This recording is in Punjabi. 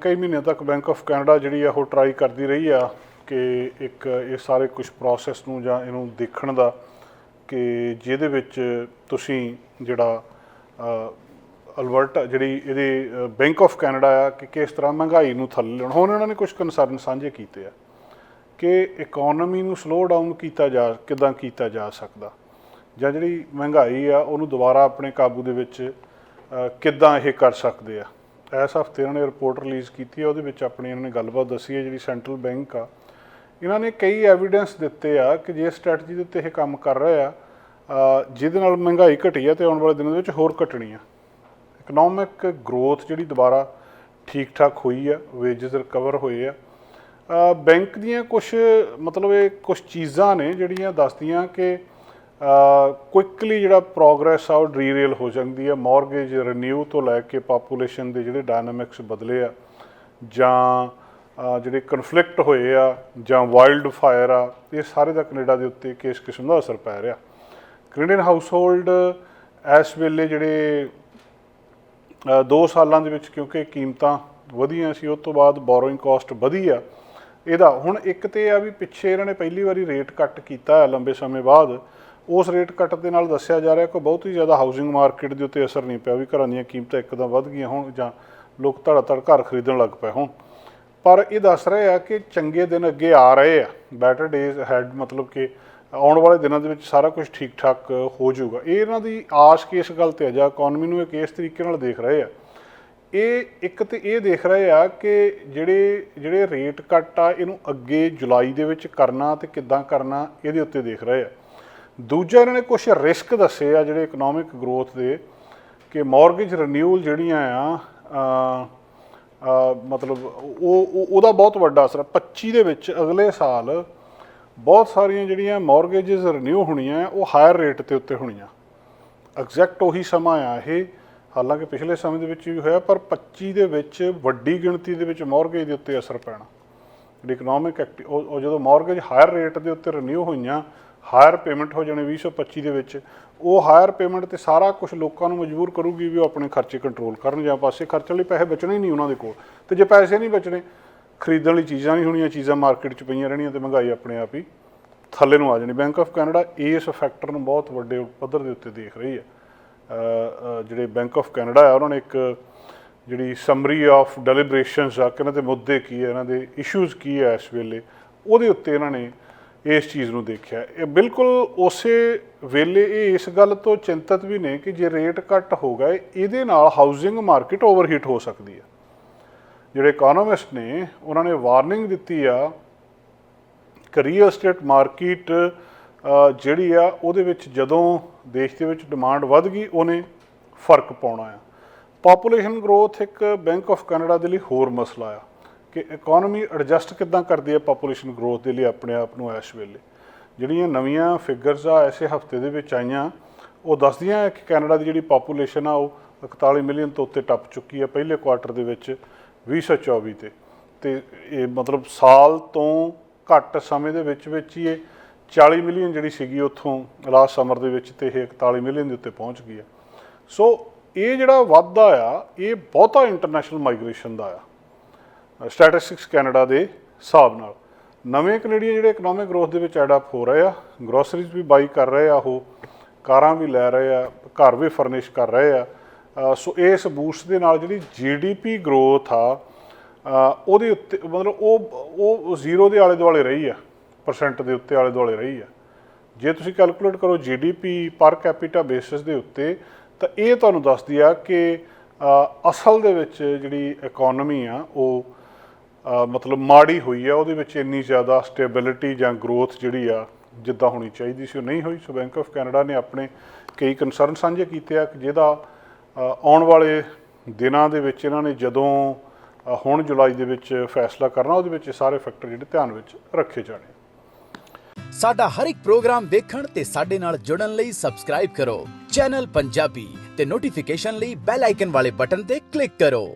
ਕਈ ਮਹੀਨਿਆਂ ਤੱਕ ਬੈਂਕ ਆਫ ਕੈਨੇਡਾ ਜਿਹੜੀ ਆ ਉਹ ਟਰਾਈ ਕਰਦੀ ਰਹੀ ਆ ਕਿ ਇੱਕ ਇਹ ਸਾਰੇ ਕੁਝ ਪ੍ਰੋਸੈਸ ਨੂੰ ਜਾਂ ਇਹਨੂੰ ਦੇਖਣ ਦਾ ਕਿ ਜਿਹਦੇ ਵਿੱਚ ਤੁਸੀਂ ਜਿਹੜਾ ਅਲਬਰਟਾ ਜਿਹੜੀ ਇਹਦੇ ਬੈਂਕ ਆਫ ਕੈਨੇਡਾ ਆ ਕਿ ਕਿਸ ਤਰ੍ਹਾਂ ਮਹਿੰਗਾਈ ਨੂੰ ਥੱਲੇ ਲੈਣ ਹੁਣ ਇਹਨਾਂ ਨੇ ਕੁਝ ਕਨਸਰਨ ਸਾਂਝੇ ਕੀਤੇ ਆ ਕਿ ਇਕਨੋਮੀ ਨੂੰ ਸਲੋ ਡਾਊਨ ਕੀਤਾ ਜਾ, ਕਿਦਾਂ ਕੀਤਾ ਜਾ ਸਕਦਾ? ਜਾਂ ਜਿਹੜੀ ਮਹਿੰਗਾਈ ਆ ਉਹਨੂੰ ਦੁਬਾਰਾ ਆਪਣੇ ਕਾਬੂ ਦੇ ਵਿੱਚ ਕਿੱਦਾਂ ਇਹ ਕਰ ਸਕਦੇ ਆ? ਇਸ ਹਫ਼ਤੇ ਇਹਨਾਂ ਨੇ ਰਿਪੋਰਟ ਰਿਲੀਜ਼ ਕੀਤੀ ਹੈ ਉਹਦੇ ਵਿੱਚ ਆਪਣੀ ਇਹਨਾਂ ਨੇ ਗੱਲਬਾਤ ਦੱਸੀ ਹੈ ਜਿਹੜੀ ਸੈਂਟਰਲ ਬੈਂਕ ਆ। ਇਹਨਾਂ ਨੇ ਕਈ ਐਵੀਡੈਂਸ ਦਿੱਤੇ ਆ ਕਿ ਜੇ ਸਟ੍ਰੈਟਜੀ ਦੇ ਉੱਤੇ ਇਹ ਕੰਮ ਕਰ ਰਹੇ ਆ ਜਿਹਦੇ ਨਾਲ ਮਹਿੰਗਾਈ ਘਟੀ ਆ ਤੇ ਆਉਣ ਵਾਲੇ ਦਿਨਾਂ ਦੇ ਵਿੱਚ ਹੋਰ ਘਟਣੀ ਆ। ਇਕਨੋਮਿਕ ਗਰੋਥ ਜਿਹੜੀ ਦੁਬਾਰਾ ਠੀਕ ਠਾਕ ਹੋਈ ਆ ਵੇਜਸ ਰਿਕਵਰ ਹੋਏ ਆ। ਬੈਂਕ ਦੀਆਂ ਕੁਝ ਮਤਲਬ ਇਹ ਕੁਝ ਚੀਜ਼ਾਂ ਨੇ ਜਿਹੜੀਆਂ ਦੱਸਦੀਆਂ ਕਿ ਕੁਇਕਲੀ ਜਿਹੜਾ ਪ੍ਰੋਗਰੈਸ ਆ ਉਹ ਰੀਰੇਲ ਹੋ ਜਾਂਦੀ ਆ। ਮਾਰਗੇਜ ਰੀਨਿਊ ਤੋਂ ਲੈ ਕੇ ਪਾਪੂਲੇਸ਼ਨ ਦੇ ਜਿਹੜੇ ਡਾਇਨਾਮਿਕਸ ਬਦਲੇ ਆ ਜਾਂ ਜਿਹੜੇ ਕਨਫਲਿਕਟ ਹੋਏ ਆ ਜਾਂ ਵਾਈਲਡ ਫਾਇਰ ਆ ਇਹ ਸਾਰੇ ਦਾ ਕੈਨੇਡਾ ਦੇ ਉੱਤੇ ਕਿਸ ਕਿਸਮ ਦਾ ਅਸਰ ਪੈ ਰਿਹਾ। ਕੈਨੇਡੀਅਨ ਹਾਊਸਹੋਲਡ ਇਸ ਵੇਲੇ ਜਿਹੜੇ ਅ, ਦੋ ਸਾਲਾਂ ਦੇ ਵਿੱਚ ਕਿਉਂਕਿ ਕੀਮਤਾਂ ਵਧੀਆਂ ਸੀ ਉਸ ਤੋਂ ਬਾਅਦ ਬੋਰੋਇੰਗ ਕਾਸਟ ਵਧੀ ਆ। ਇਹਦਾ ਹੁਣ ਇੱਕ ਤੇ ਇਹ ਆ ਵੀ ਪਿੱਛੇ ਇਹਨਾਂ ਨੇ ਪਹਿਲੀ ਵਾਰੀ ਰੇਟ ਕੱਟ ਕੀਤਾ ਹੈ ਲੰਬੇ ਸਮੇਂ ਬਾਅਦ। ਉਸ ਰੇਟ ਕੱਟ ਦੇ ਨਾਲ ਦੱਸਿਆ ਜਾ ਰਿਹਾ ਕਿ ਬਹੁਤ ਹੀ ਜ਼ਿਆਦਾ ਹਾਊਸਿੰਗ ਮਾਰਕੀਟ ਦੇ ਉੱਤੇ ਅਸਰ ਨਹੀਂ ਪਿਆ ਵੀ ਘਰਾਂ ਦੀਆਂ ਕੀਮਤਾਂ ਇੱਕਦਮ ਵੱਧ ਗਈਆਂ ਹੋਣ ਜਾਂ ਲੋਕ ਧੜਾ ਧੜ ਘਰ ਖਰੀਦਣ ਲੱਗ ਪਏ ਹੋਣ। ਪਰ ਇਹ ਦੱਸ ਰਹੇ ਆ ਕਿ ਚੰਗੇ ਦਿਨ ਅੱਗੇ ਆ ਰਹੇ ਆ। ਬੈਟਰ ਡੇਜ਼ ਹੈਡ ਮਤਲਬ ਕਿ ਆਉਣ ਵਾਲੇ ਦਿਨਾਂ ਦੇ ਵਿੱਚ ਸਾਰਾ ਕੁਝ ਠੀਕ ਠਾਕ ਹੋ ਜਾਊਗਾ। ਇਹ ਇਹਨਾਂ ਦੀ ਆਸ ਕਿਸ ਗੱਲ ਤੇ ਆ ਜਾਂ ਇਕਨੋਮੀ ਨੂੰ ਇਹ ਕਿਸ ਤਰੀਕੇ ਨਾਲ ਦੇਖ ਰਹੇ ਆ। ਇਹ ਇੱਕ ਤੇ ਇਹ ਦੇਖ ਰਹੇ ਆ ਕਿ ਜਿਹੜੇ ਜਿਹੜੇ ਰੇਟ ਕੱਟ ਆ, ਇਹਨੂੰ ਅੱਗੇ ਜੁਲਾਈ ਦੇ ਵਿੱਚ ਕਰਨਾ ਤੇ ਕਿੱਦਾਂ ਕਰਨਾ, ਇਹਦੇ ਉੱਤੇ ਦੇਖ ਰਹੇ ਆ। ਦੂਜਾ ਇਹਨਾਂ ਨੇ ਕੁਝ ਰਿਸਕ ਦੱਸੇ ਆ ਜਿਹੜੇ ਇਕਨੋਮਿਕ ਗਰੋਥ ਦੇ, ਕਿ ਮਾਰਗੇਜ ਰੀਨਿਊਅਲ ਜਿਹੜੀਆਂ ਆ ਮਤਲਬ ਉਹ ਉਹਦਾ ਬਹੁਤ ਵੱਡਾ ਅਸਰ ਆ। 25 ਦੇ ਵਿੱਚ ਅਗਲੇ ਸਾਲ ਬਹੁਤ ਸਾਰੀਆਂ ਜਿਹੜੀਆਂ ਮਾਰਗੇजेस ਰੀਨਿਊ ਹੋਣੀਆਂ ਉਹ ਹਾਇਰ ਰੇਟ ਤੇ ਉੱਤੇ ਹੋਣੀਆਂ। ਐਗਜ਼ੈਕਟ ਉਹੀ ਸਮਾਂ ਆ ਇਹ। ਹਾਲਾਂਕਿ ਪਿਛਲੇ ਸਮੇਂ ਦੇ ਵਿੱਚ ਵੀ ਹੋਇਆ, ਪਰ 25 ਦੇ ਵਿੱਚ ਵੱਡੀ ਗਿਣਤੀ ਦੇ ਵਿੱਚ ਮਾਰਗੇਜ ਦੇ ਉੱਤੇ ਅਸਰ ਪੈਣਾ। ਜਿਹੜੀ ਇਕਨੋਮਿਕ ਐਕਟੀ ਉਹ ਜਦੋਂ ਮਾਰਗੇਜ ਹਾਇਰ ਰੇਟ ਦੇ ਉੱਤੇ ਰੀਨਿਊ ਹੋਈਆਂ ਹਾਇਰ ਪੇਮੈਂਟ ਹੋ ਜਾਣੀ 2025 ਦੇ ਵਿੱਚ, ਉਹ ਹਾਇਰ ਪੇਮੈਂਟ ਤੇ ਸਾਰਾ ਕੁਝ ਲੋਕਾਂ ਨੂੰ ਮਜਬੂਰ ਕਰੂਗੀ ਵੀ ਉਹ ਆਪਣੇ ਖਰਚੇ ਕੰਟਰੋਲ ਕਰਨ ਜਾਂ ਪਾਸੇ ਖਰਚਣ ਲਈ ਪੈਸੇ ਬਚਣੇ ਹੀ ਨਹੀਂ ਉਹਨਾਂ ਦੇ ਕੋਲ। ਤੇ ਜੇ ਪੈਸੇ ਨਹੀਂ ਬਚਣੇ, ਖਰੀਦਣ ਲਈ ਚੀਜ਼ਾਂ ਨਹੀਂ ਹੋਣੀਆਂ, ਚੀਜ਼ਾਂ ਮਾਰਕੀਟ 'ਚ ਪਈਆਂ ਰਹਿਣੀਆਂ ਤੇ ਮਹਿੰਗਾਈ ਆਪਣੇ ਆਪ ਹੀ ਥੱਲੇ ਨੂੰ ਆ ਜਾਣੀ। ਬੈਂਕ ਆਫ ਕੈਨੇਡਾ ਇਸ ਫੈਕਟਰ ਨੂੰ ਬਹੁਤ ਵੱਡੇ ਪੱਧਰ ਦੇ ਉੱਤੇ ਦੇਖ ਰਹੀ ਹੈ। ਜਿਹੜੇ ਬੈਂਕ ਆਫ ਕੈਨੇਡਾ ਆ, ਉਹਨਾਂ ਨੇ ਇੱਕ ਜਿਹੜੀ ਸਮਰੀ ਆਫ ਡੈਲੀਬਰੇਸ਼ਨਸ ਆ ਕਿ ਇਹਨਾਂ ਦੇ ਮੁੱਦੇ ਕੀ ਹੈ ਇਹਨਾਂ ਦੇ ਇਸ਼ੂਜ਼ ਕੀ ਹੈ ਇਸ ਵੇਲੇ, ਉਹਦੇ ਉੱਤੇ ਇਹਨਾਂ ਨੇ ਇਸ ਚੀਜ਼ ਨੂੰ ਦੇਖਿਆ। ਇਹ ਬਿਲਕੁਲ ਉਸੇ ਵੇਲੇ ਇਹ ਇਸ ਗੱਲ ਤੋਂ ਚਿੰਤਤ ਵੀ ਨੇ ਕਿ ਜੇ ਰੇਟ ਘੱਟ ਹੋ ਗਏ, ਇਹਦੇ ਨਾਲ ਹਾਊਸਿੰਗ ਮਾਰਕੀਟ ਓਵਰਹੀਟ ਹੋ ਸਕਦੀ ਹੈ। ਜਿਹੜੇ ਇਕਨੋਮਿਸਟ ਨੇ, ਉਹਨਾਂ ਨੇ ਵਾਰਨਿੰਗ ਦਿੱਤੀ ਆ ਕਿ ਰੀਅਲ ਏਸਟੇਟ ਮਾਰਕੀਟ ਜਿਹੜੀ ਆ, ਉਹਦੇ ਵਿੱਚ ਜਦੋਂ ਦੇਸ਼ ਦੇ ਵਿੱਚ ਡਿਮਾਂਡ ਵੱਧ ਗਈ, ਉਹਨੇ ਫ਼ਰਕ ਪਾਉਣਾ ਆ। ਪਾਪੂਲੇਸ਼ਨ ਗਰੋਥ ਇੱਕ ਬੈਂਕ ਆਫ ਕੈਨੇਡਾ ਦੇ ਲਈ ਹੋਰ ਮਸਲਾ ਆ। ਕਿ ਇਕਨੋਮੀ ਐਡਜਸਟ ਕਿੱਦਾਂ ਕਰਦੀ ਹੈ ਪਾਪੂਲੇਸ਼ਨ ਗਰੋਥ ਦੇ ਲਈ ਆਪਣੇ ਆਪ ਨੂੰ ਇਸ ਵੇਲੇ? ਜਿਹੜੀਆਂ ਨਵੀਆਂ ਫਿਗਰਸ ਆ ਐਸੇ ਹਫ਼ਤੇ ਦੇ ਵਿੱਚ ਆਈਆਂ, ਉਹ ਦੱਸਦੀਆਂ ਕਿ ਕੈਨੇਡਾ ਦੀ ਜਿਹੜੀ ਪਾਪੂਲੇਸ਼ਨ ਆ, ਉਹ 41 ਮਿਲੀਅਨ ਤੋਂ ਉੱਤੇ ਟੱਪ ਚੁੱਕੀ ਹੈ ਪਹਿਲੇ ਕੁਆਟਰ ਦੇ ਵਿੱਚ 2024 ਤੇ। ਤੇ ਇਹ ਮਤਲਬ ਸਾਲ ਤੋਂ ਘੱਟ ਸਮੇਂ ਦੇ ਵਿੱਚ ਵਿੱਚ ਹੀ ਇਹ 40 ਮਿਲੀਅਨ ਜਿਹੜੀ ਸੀਗੀ ਉੱਥੋਂ ਲਾਸਟ ਸਮਰ ਦੇ ਵਿੱਚ ਤੇ ਇਹ 41 ਮਿਲੀਅਨ ਦੇ ਉੱਤੇ ਪਹੁੰਚ ਗਈ ਹੈ। ਸੋ ਇਹ ਜਿਹੜਾ ਵਾਧਾ ਆ, ਇਹ ਬਹੁਤਾ ਇੰਟਰਨੈਸ਼ਨਲ ਮਾਈਗ੍ਰੇਸ਼ਨ ਦਾ ਆ। ਸਟੈਟਿਸਟਿਕਸ ਕੈਨੇਡਾ ਦੇ ਹਿਸਾਬ ਨਾਲ। ਨਵੇਂ ਕੈਨੇਡੀਅਨ ਜਿਹੜੇ ਇਕਨੋਮਿਕ ਗਰੋਥ ਦੇ ਵਿੱਚ ਐਡ ਹੋ ਰਹੇ ਆ ਗਰੋਸਰੀਜ਼ ਵੀ ਬਾਈ ਕਰ ਰਹੇ ਆ ਉਹ, ਕਾਰਾਂ ਵੀ ਲੈ ਰਹੇ ਆ, ਘਰ ਵੀ ਫਰਨਿਸ਼ ਕਰ ਰਹੇ ਆ। ਸੋ ਇਸ ਬੂਸਟ ਦੇ ਨਾਲ ਜਿਹੜੀ ਜੀਡੀਪੀ ਗਰੋਥ ਆ ਉਹਦੇ ਉੱਤੇ ਮਤਲਬ ਉਹ ਉਹ ਜ਼ੀਰੋ ਦੇ ਆਲੇ ਦੁਆਲੇ ਰਹੀ ਆ ਪਰਸੈਂਟ ਦੇ ਉੱਤੇ ਆਲੇ ਦੁਆਲੇ ਰਹੀ ਆ। ਜੇ ਤੁਸੀਂ ਕੈਲਕੂਲੇਟ ਕਰੋ ਜੀਡੀਪੀ ਪਰ ਕੈਪੀਟਾ ਬੇਸਿਸ ਦੇ ਉੱਤੇ, ਤਾਂ ਇਹ ਤੁਹਾਨੂੰ ਦੱਸਦੀ ਆ ਕਿ ਅਸਲ ਦੇ ਵਿੱਚ ਜਿਹੜੀ ਇਕਨੋਮੀ ਆ, ਉਹ ਮਤਲਬ ਮਾੜੀ ਹੋਈ ਆ, ਉਹਦੇ ਵਿੱਚ ਇੰਨੀ ਜ਼ਿਆਦਾ ਸਟੇਬਿਲਿਟੀ ਜਾਂ ਗਰੋਥ ਜਿਹੜੀ ਆ, ਜਿੱਦਾਂ ਹੋਣੀ ਚਾਹੀਦੀ ਸੀ, ਉਹ ਨਹੀਂ ਹੋਈ। ਸੋ ਬੈਂਕ ਆਫ ਕੈਨੇਡਾ ਨੇ ਆਪਣੇ ਕਈ ਕੰਸਰਨ ਸਾਂਝੇ ਕੀਤੇ ਆ ਜਿਹਦਾ ਆਉਣ ਵਾਲੇ ਦਿਨਾਂ ਦੇ ਵਿੱਚ ਇਹਨਾਂ ਨੇ ਜਦੋਂ ਹੁਣ ਜੁਲਾਈ ਦੇ ਵਿੱਚ ਫੈਸਲਾ ਕਰਨਾ, ਉਹਦੇ ਵਿੱਚ ਇਹ ਸਾਰੇ ਫੈਕਟਰ ਜਿਹੜੇ ਧਿਆਨ ਵਿੱਚ ਰੱਖੇ ਜਾਣੇ। ਸਾਡਾ ਹਰ ਇੱਕ ਪ੍ਰੋਗਰਾਮ ਦੇਖਣ ਤੇ ਸਾਡੇ ਨਾਲ ਜੁੜਨ ਲਈ ਸਬਸਕ੍ਰਾਈਬ ਕਰੋ। ਚੈਨਲ ਪੰਜਾਬੀ ਤੇ ਨੋਟੀਫਿਕੇਸ਼ਨ ਲਈ ਬੈਲ ਆਈਕਨ ਵਾਲੇ ਬਟਨ ਤੇ ਕਲਿੱਕ ਕਰੋ।